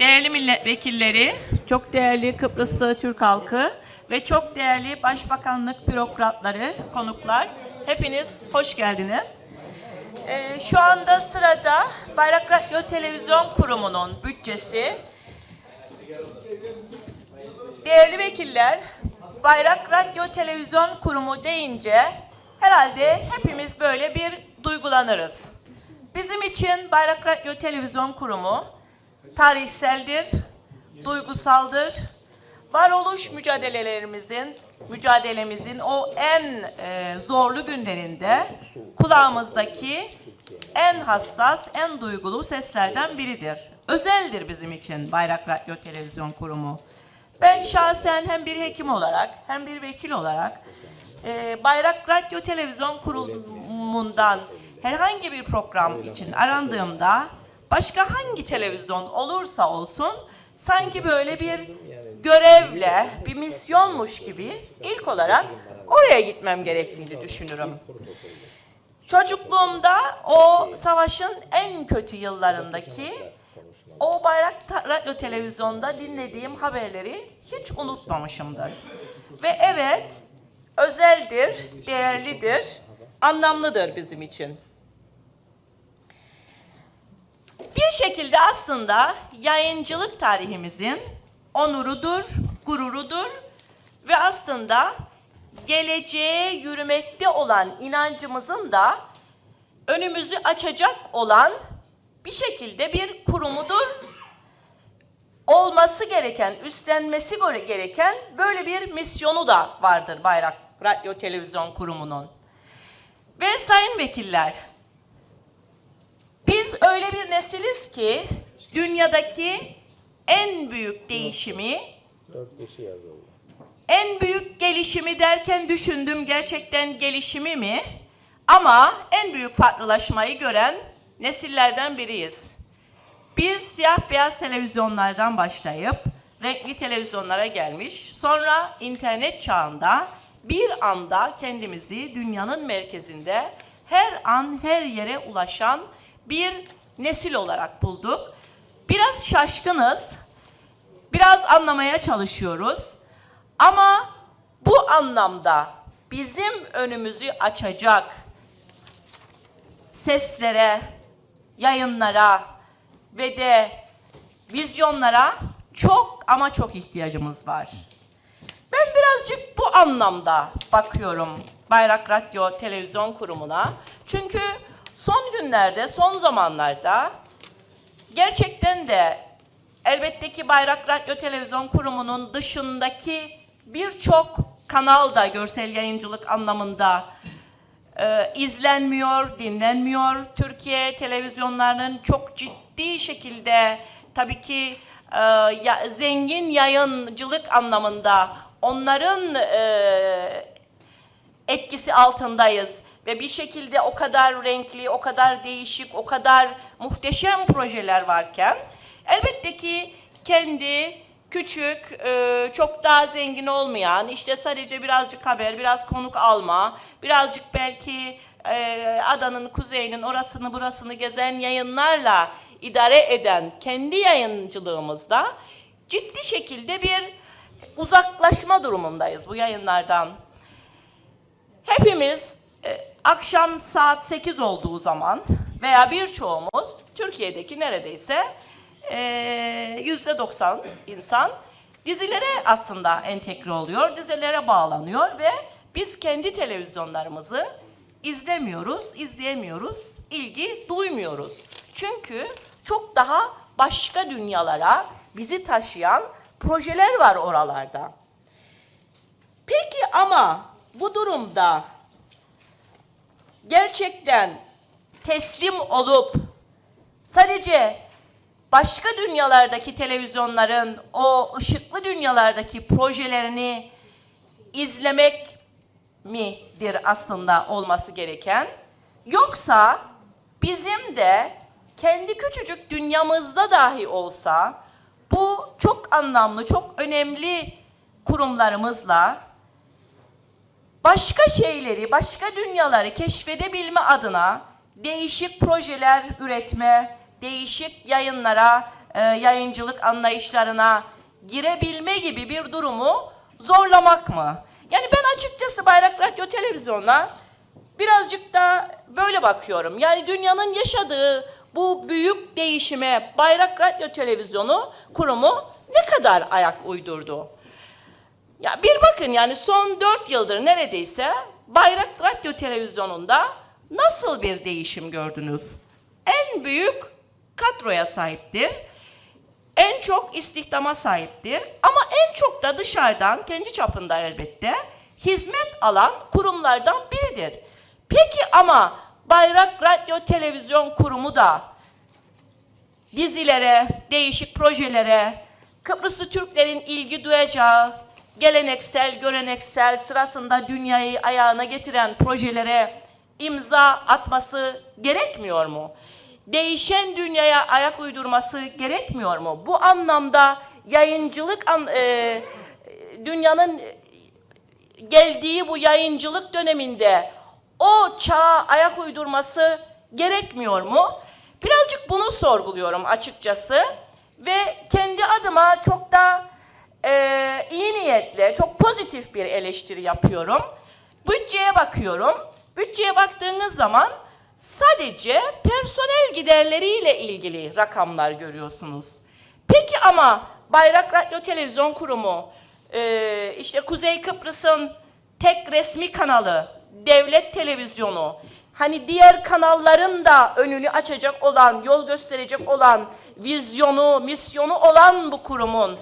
Değerli milletvekilleri, çok değerli Kıbrıslı Türk halkı ve çok değerli başbakanlık bürokratları, konuklar, hepiniz hoş geldiniz. Ee, şu anda sırada Bayrak Radyo Televizyon Kurumu'nun bütçesi. Değerli vekiller, Bayrak Radyo Televizyon Kurumu deyince herhalde hepimiz böyle bir duygulanırız. Bizim için Bayrak Radyo Televizyon Kurumu tarihseldir, duygusaldır. Varoluş mücadelelerimizin, mücadelemizin o en e, zorlu günlerinde kulağımızdaki en hassas, en duygulu seslerden biridir. Özeldir bizim için Bayrak Radyo Televizyon Kurumu. Ben şahsen hem bir hekim olarak hem bir vekil olarak e, Bayrak Radyo Televizyon Kurumu'ndan herhangi bir program için arandığımda başka hangi televizyon olursa olsun sanki böyle bir görevle, bir misyonmuş gibi ilk olarak oraya gitmem gerektiğini düşünürüm. Çocukluğumda o savaşın en kötü yıllarındaki o Bayrak Radyo Televizyon'da dinlediğim haberleri hiç unutmamışımdır. Ve evet, özeldir, değerlidir, anlamlıdır bizim için. Bir şekilde aslında yayıncılık tarihimizin onurudur, gururudur ve aslında geleceğe yürümekte olan inancımızın da önümüzü açacak olan bir şekilde bir kurumudur. Olması gereken, üstlenmesi gereken böyle bir misyonu da vardır Bayrak Radyo Televizyon Kurumu'nun. Ve sayın vekiller, biz öyle bir nesiliz ki dünyadaki en büyük değişimi, en büyük gelişimi derken düşündüm gerçekten gelişimi mi? Ama en büyük farklılaşmayı gören nesillerden biriyiz. Biz siyah beyaz televizyonlardan başlayıp renkli televizyonlara gelmiş, sonra internet çağında bir anda kendimizi dünyanın merkezinde her an her yere ulaşan bir nesil olarak bulduk. Biraz şaşkınız, biraz anlamaya çalışıyoruz. Ama bu anlamda bizim önümüzü açacak seslere, yayınlara ve de vizyonlara çok ama çok ihtiyacımız var. Ben birazcık bu anlamda bakıyorum Bayrak Radyo Televizyon Kurumu'na. Çünkü son günlerde, son zamanlarda gerçekten de elbette ki Bayrak Radyo Televizyon Kurumu'nun dışındaki birçok kanal da görsel yayıncılık anlamında e, izlenmiyor, dinlenmiyor. Türkiye televizyonlarının çok ciddi şekilde tabii ki e, ya- zengin yayıncılık anlamında onların e, etkisi altındayız ve bir şekilde o kadar renkli, o kadar değişik, o kadar muhteşem projeler varken elbette ki kendi küçük, e, çok daha zengin olmayan, işte sadece birazcık haber, biraz konuk alma, birazcık belki e, adanın kuzeyinin orasını burasını gezen yayınlarla idare eden kendi yayıncılığımızda ciddi şekilde bir uzaklaşma durumundayız bu yayınlardan. Hepimiz akşam saat 8 olduğu zaman veya birçoğumuz Türkiye'deki neredeyse e, yüzde 90 insan dizilere aslında entegre oluyor, dizilere bağlanıyor ve biz kendi televizyonlarımızı izlemiyoruz, izleyemiyoruz, ilgi duymuyoruz. Çünkü çok daha başka dünyalara bizi taşıyan projeler var oralarda. Peki ama bu durumda gerçekten teslim olup sadece başka dünyalardaki televizyonların o ışıklı dünyalardaki projelerini izlemek midir aslında olması gereken? Yoksa bizim de kendi küçücük dünyamızda dahi olsa bu çok anlamlı, çok önemli kurumlarımızla başka şeyleri, başka dünyaları keşfedebilme adına değişik projeler üretme, değişik yayınlara e, yayıncılık anlayışlarına girebilme gibi bir durumu zorlamak mı? Yani ben açıkçası Bayrak Radyo Televizyon'a birazcık da böyle bakıyorum. Yani dünyanın yaşadığı bu büyük değişime Bayrak Radyo Televizyonu kurumu ne kadar ayak uydurdu? Ya bir bakın yani son dört yıldır neredeyse Bayrak Radyo Televizyonu'nda nasıl bir değişim gördünüz? En büyük kadroya sahiptir. En çok istihdama sahiptir. Ama en çok da dışarıdan, kendi çapında elbette, hizmet alan kurumlardan biridir. Peki ama Bayrak Radyo Televizyon Kurumu da dizilere, değişik projelere, Kıbrıslı Türklerin ilgi duyacağı, geleneksel, göreneksel sırasında dünyayı ayağına getiren projelere imza atması gerekmiyor mu? Değişen dünyaya ayak uydurması gerekmiyor mu? Bu anlamda yayıncılık e, dünyanın geldiği bu yayıncılık döneminde o çağa ayak uydurması gerekmiyor mu? Birazcık bunu sorguluyorum açıkçası ve kendi adıma çok da e, iyi niyetle, çok pozitif bir eleştiri yapıyorum. Bütçeye bakıyorum. Bütçeye baktığınız zaman sadece personel giderleriyle ilgili rakamlar görüyorsunuz. Peki ama Bayrak Radyo Televizyon Kurumu, e, işte Kuzey Kıbrıs'ın tek resmi kanalı, devlet televizyonu, hani diğer kanalların da önünü açacak olan, yol gösterecek olan, vizyonu, misyonu olan bu kurumun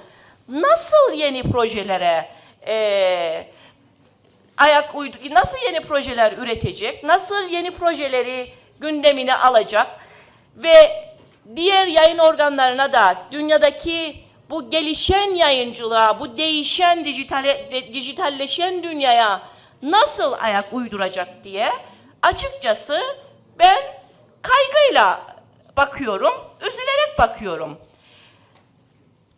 nasıl yeni projelere e, ayak uydu, nasıl yeni projeler üretecek, nasıl yeni projeleri gündemine alacak ve diğer yayın organlarına da dünyadaki bu gelişen yayıncılığa, bu değişen dijitale, dijitalleşen dünyaya nasıl ayak uyduracak diye açıkçası ben kaygıyla bakıyorum, üzülerek bakıyorum.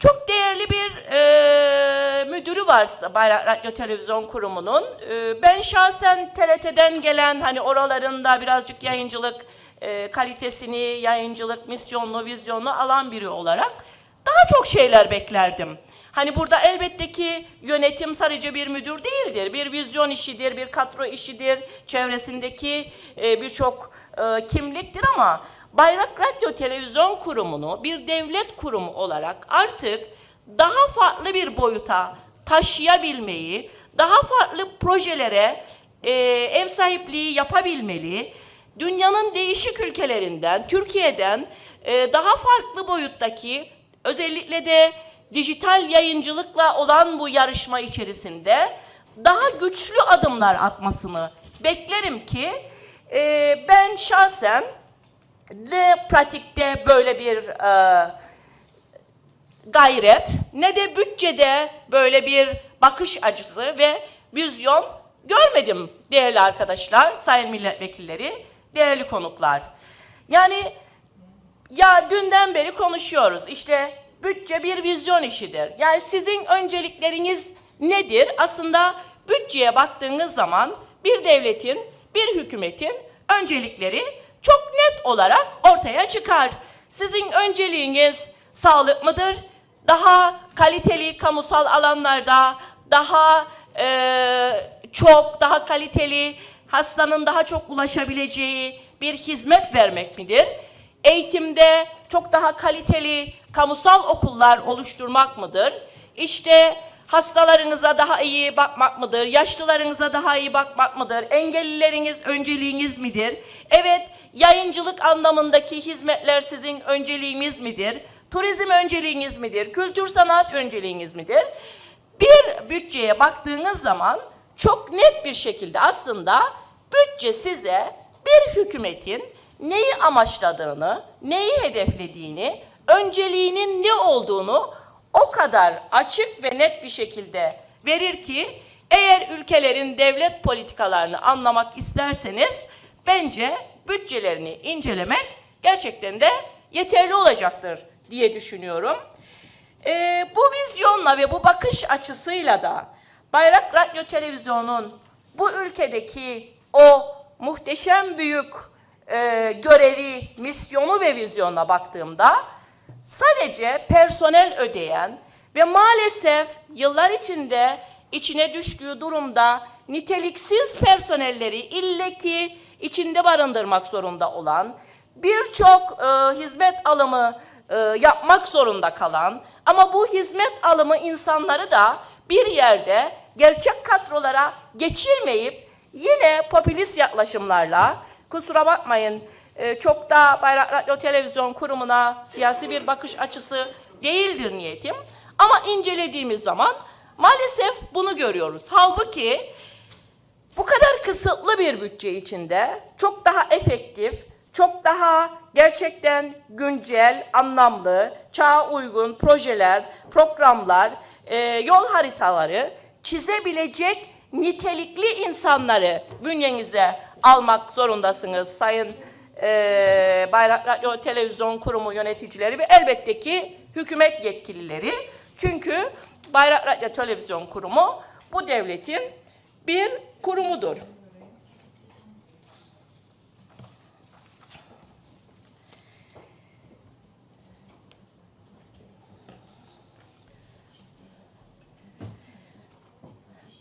Çok değerli bir e, müdürü var Bayrak Radyo Televizyon Kurumu'nun. E, ben şahsen TRT'den gelen hani oralarında birazcık yayıncılık e, kalitesini, yayıncılık misyonlu, vizyonlu alan biri olarak daha çok şeyler beklerdim. Hani burada elbette ki yönetim sadece bir müdür değildir. Bir vizyon işidir, bir kadro işidir, çevresindeki e, birçok e, kimliktir ama Bayrak Radyo Televizyon Kurumu'nu bir devlet kurumu olarak artık daha farklı bir boyuta taşıyabilmeyi, daha farklı projelere e, ev sahipliği yapabilmeli, dünyanın değişik ülkelerinden, Türkiye'den e, daha farklı boyuttaki özellikle de dijital yayıncılıkla olan bu yarışma içerisinde daha güçlü adımlar atmasını beklerim ki e, ben şahsen ne pratikte böyle bir e, gayret ne de bütçede böyle bir bakış açısı ve vizyon görmedim değerli arkadaşlar, sayın milletvekilleri, değerli konuklar. Yani ya dünden beri konuşuyoruz. İşte bütçe bir vizyon işidir. Yani sizin öncelikleriniz nedir? Aslında bütçeye baktığınız zaman bir devletin, bir hükümetin öncelikleri çok net olarak ortaya çıkar. Sizin önceliğiniz sağlık mıdır? Daha kaliteli kamusal alanlarda, daha eee, çok, daha kaliteli, hastanın daha çok ulaşabileceği bir hizmet vermek midir? Eğitimde çok daha kaliteli kamusal okullar oluşturmak mıdır? İşte hastalarınıza daha iyi bakmak mıdır? Yaşlılarınıza daha iyi bakmak mıdır? Engellileriniz önceliğiniz midir? Evet, yayıncılık anlamındaki hizmetler sizin önceliğiniz midir? Turizm önceliğiniz midir? Kültür sanat önceliğiniz midir? Bir bütçeye baktığınız zaman çok net bir şekilde aslında bütçe size bir hükümetin neyi amaçladığını, neyi hedeflediğini, önceliğinin ne olduğunu o kadar açık ve net bir şekilde verir ki eğer ülkelerin devlet politikalarını anlamak isterseniz bence bütçelerini incelemek gerçekten de yeterli olacaktır diye düşünüyorum. Ee, bu vizyonla ve bu bakış açısıyla da Bayrak Radyo Televizyonu'nun bu ülkedeki o muhteşem büyük e, görevi, misyonu ve vizyonuna baktığımda sadece personel ödeyen ve maalesef yıllar içinde içine düştüğü durumda niteliksiz personelleri illeki içinde barındırmak zorunda olan, birçok e, hizmet alımı e, yapmak zorunda kalan ama bu hizmet alımı insanları da bir yerde gerçek kadrolara geçirmeyip yine popülist yaklaşımlarla kusura bakmayın e, çok da Bayrak Radyo Televizyon Kurumu'na siyasi bir bakış açısı değildir niyetim. Ama incelediğimiz zaman maalesef bunu görüyoruz. Halbuki bu kadar kısıtlı bir bütçe içinde çok daha efektif, çok daha gerçekten güncel, anlamlı, çağa uygun projeler, programlar, e, yol haritaları çizebilecek nitelikli insanları bünyenize almak zorundasınız Sayın e, Bayrak Radyo Televizyon Kurumu yöneticileri ve elbette ki hükümet yetkilileri. Çünkü Bayrak Radyo Televizyon Kurumu bu devletin bir kurumudur.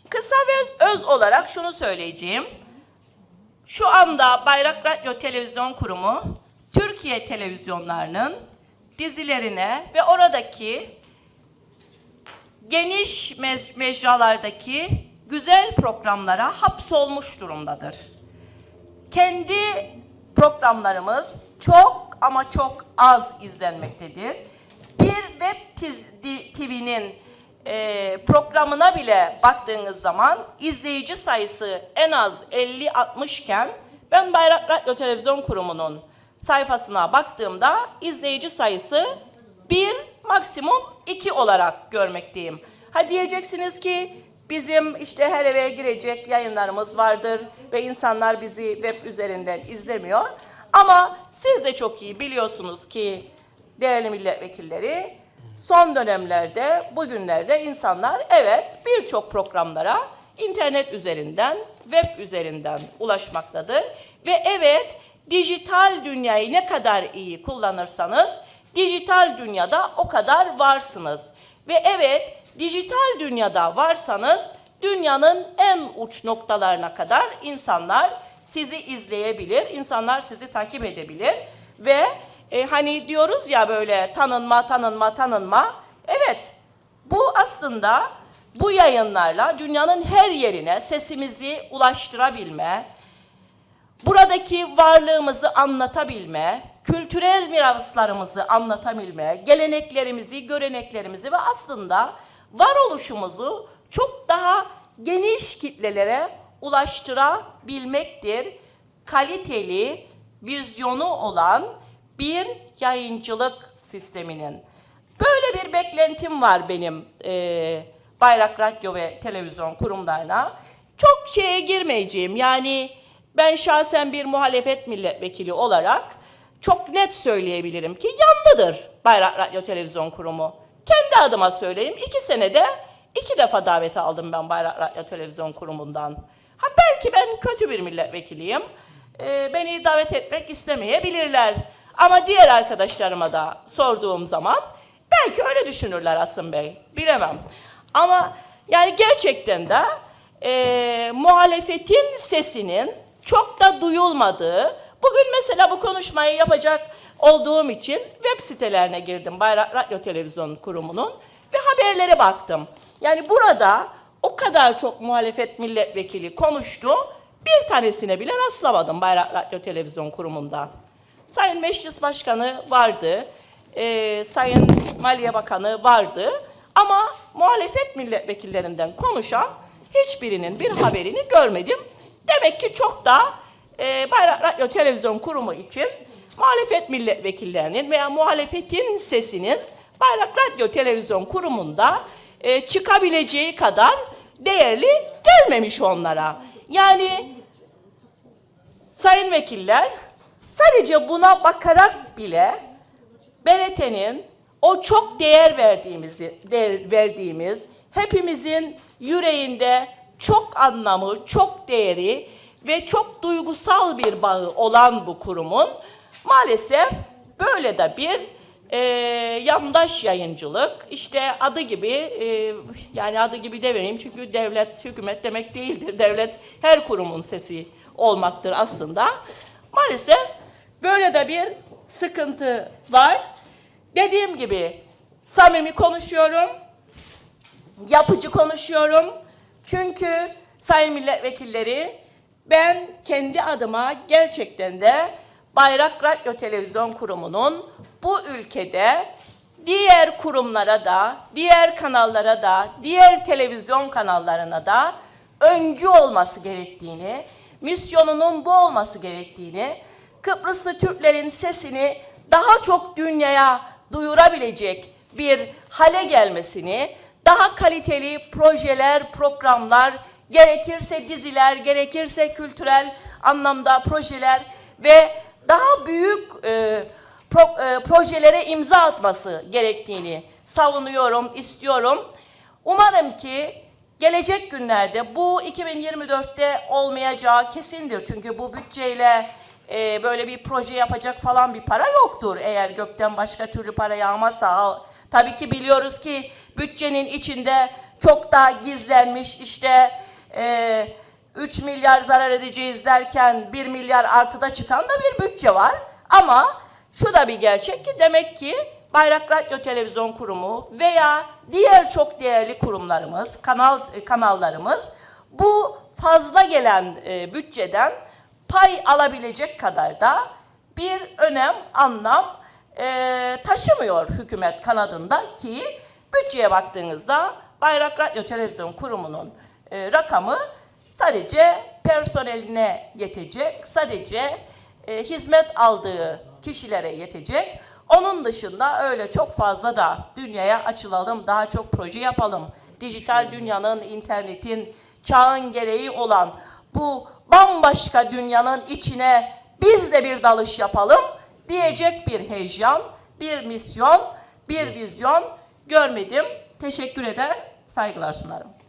Kısa ve öz olarak şunu söyleyeceğim. Şu anda Bayrak Radyo Televizyon Kurumu Türkiye televizyonlarının dizilerine ve oradaki geniş mec- mecralardaki güzel programlara hapsolmuş durumdadır. Kendi programlarımız çok ama çok az izlenmektedir. Bir web TV'nin e, programına bile baktığınız zaman izleyici sayısı en az 50-60 iken ben Bayrak Radyo Televizyon Kurumu'nun sayfasına baktığımda izleyici sayısı bir maksimum iki olarak görmekteyim. Ha diyeceksiniz ki bizim işte her eve girecek yayınlarımız vardır ve insanlar bizi web üzerinden izlemiyor. Ama siz de çok iyi biliyorsunuz ki değerli milletvekilleri son dönemlerde bugünlerde insanlar evet birçok programlara internet üzerinden, web üzerinden ulaşmaktadır. Ve evet dijital dünyayı ne kadar iyi kullanırsanız dijital dünyada o kadar varsınız. Ve evet dijital dünyada varsanız dünyanın en uç noktalarına kadar insanlar sizi izleyebilir, insanlar sizi takip edebilir ve e, hani diyoruz ya böyle tanınma, tanınma, tanınma. Evet, bu aslında bu yayınlarla dünyanın her yerine sesimizi ulaştırabilme, buradaki varlığımızı anlatabilme, kültürel miraslarımızı anlatabilme, geleneklerimizi, göreneklerimizi ve aslında varoluşumuzu çok daha geniş kitlelere ulaştırabilmektir. Kaliteli, vizyonu olan bir yayıncılık sisteminin. Böyle bir beklentim var benim e, Bayrak Radyo ve Televizyon kurumlarına. Çok şeye girmeyeceğim. Yani ben şahsen bir muhalefet milletvekili olarak çok net söyleyebilirim ki yanlıdır Bayrak Radyo Televizyon Kurumu. Kendi adıma söyleyeyim. iki senede iki defa davet aldım ben Bayrak Radyo Televizyon Kurumu'ndan. Ha belki ben kötü bir milletvekiliyim. Ee, beni davet etmek istemeyebilirler. Ama diğer arkadaşlarıma da sorduğum zaman belki öyle düşünürler Asım Bey. Bilemem. Ama yani gerçekten de e, muhalefetin sesinin çok da duyulmadığı, bugün mesela bu konuşmayı yapacak olduğum için web sitelerine girdim Bayrak Radyo Televizyon Kurumu'nun ve haberlere baktım. Yani burada o kadar çok muhalefet milletvekili konuştu, bir tanesine bile rastlamadım Bayrak Radyo Televizyon Kurumu'nda. Sayın Meclis Başkanı vardı, e, Sayın Maliye Bakanı vardı ama muhalefet milletvekillerinden konuşan hiçbirinin bir haberini görmedim. Demek ki çok da e, Bayrak Radyo Televizyon Kurumu için muhalefet milletvekillerinin veya muhalefetin sesinin Bayrak Radyo Televizyon Kurumu'nda e, çıkabileceği kadar değerli gelmemiş onlara. Yani sayın vekiller sadece buna bakarak bile BRT'nin o çok değer verdiğimizi değer verdiğimiz hepimizin yüreğinde çok anlamı, çok değeri ve çok duygusal bir bağı olan bu kurumun maalesef böyle de bir e, yandaş yayıncılık, işte adı gibi, e, yani adı gibi demeyeyim çünkü devlet, hükümet demek değildir. Devlet her kurumun sesi olmaktır aslında. Maalesef böyle de bir sıkıntı var. Dediğim gibi samimi konuşuyorum, yapıcı konuşuyorum. Çünkü sayın milletvekilleri ben kendi adıma gerçekten de Bayrak Radyo Televizyon Kurumu'nun bu ülkede diğer kurumlara da, diğer kanallara da, diğer televizyon kanallarına da öncü olması gerektiğini, misyonunun bu olması gerektiğini, Kıbrıslı Türklerin sesini daha çok dünyaya duyurabilecek bir hale gelmesini, daha kaliteli projeler, programlar, gerekirse diziler, gerekirse kültürel anlamda projeler ve daha büyük e, pro- e, projelere imza atması gerektiğini savunuyorum, istiyorum. Umarım ki gelecek günlerde bu 2024'te olmayacağı kesindir. Çünkü bu bütçeyle e, böyle bir proje yapacak falan bir para yoktur. Eğer gökten başka türlü para yağmazsa. Tabii ki biliyoruz ki bütçenin içinde çok daha gizlenmiş işte e, 3 milyar zarar edeceğiz derken 1 milyar artıda çıkan da bir bütçe var. Ama şu da bir gerçek ki demek ki Bayrak Radyo Televizyon Kurumu veya diğer çok değerli kurumlarımız, kanal kanallarımız bu fazla gelen e, bütçeden pay alabilecek kadar da bir önem, anlam e, taşımıyor hükümet kanadında ki bütçeye baktığınızda Bayrak Radyo Televizyon Kurumu'nun e, rakamı sadece personeline yetecek, sadece e, hizmet aldığı kişilere yetecek. Onun dışında öyle çok fazla da dünyaya açılalım, daha çok proje yapalım. Dijital dünyanın, internetin, çağın gereği olan bu bambaşka dünyanın içine biz de bir dalış yapalım diyecek bir heyecan, bir misyon, bir vizyon görmedim. Teşekkür eder, saygılar sunarım.